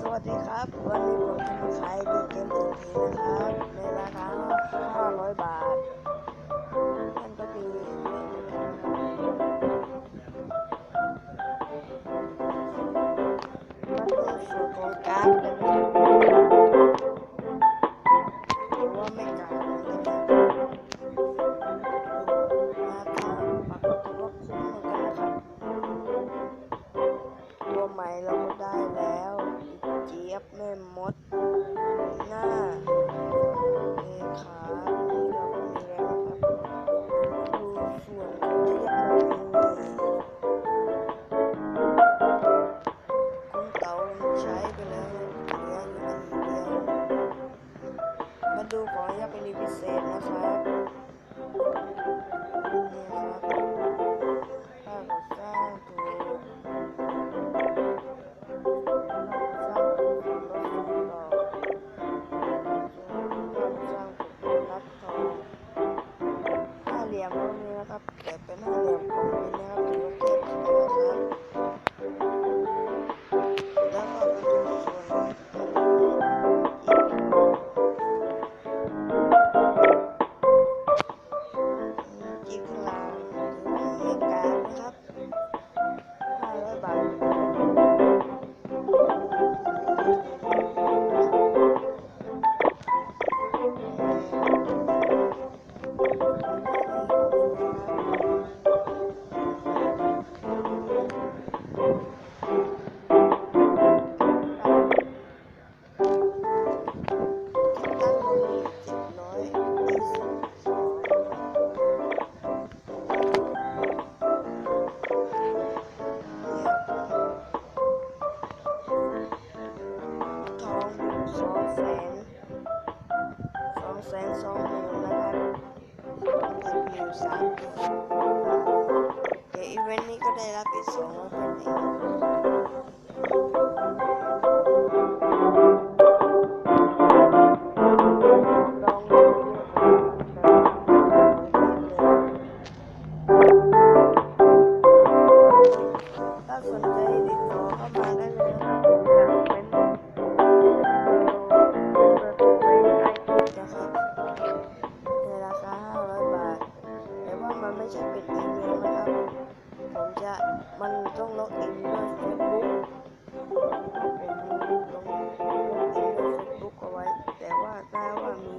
สวัสดีครับ วันนี้ผมจะมาขายดีเกมทีทีนะครับในราคา 500 บาทนั่นก็คือเล่นมาดูส่วนของการ ดหน้าเอขานี่เราก็มีแล้วครับดูส่วนของเจี๊ยบเรามีคุณเต๋าใช้ไปแล้วเหลืออยู่อันเดียวมาดูของยักษ์เป็นพิเศษนะครับนี่ครับ จีกลางหรือว่าเมกานะครับห้าร้อยบาท สองแสนสอง มันไม่ใช่เป็นอีเมลนะครับผมจะมันต้องล็อกอินด้วยเฟซบุ๊กผมต้องล็อกอินเฟซบุ๊กเอาไว้ แต่ว่าถ้าว่ามี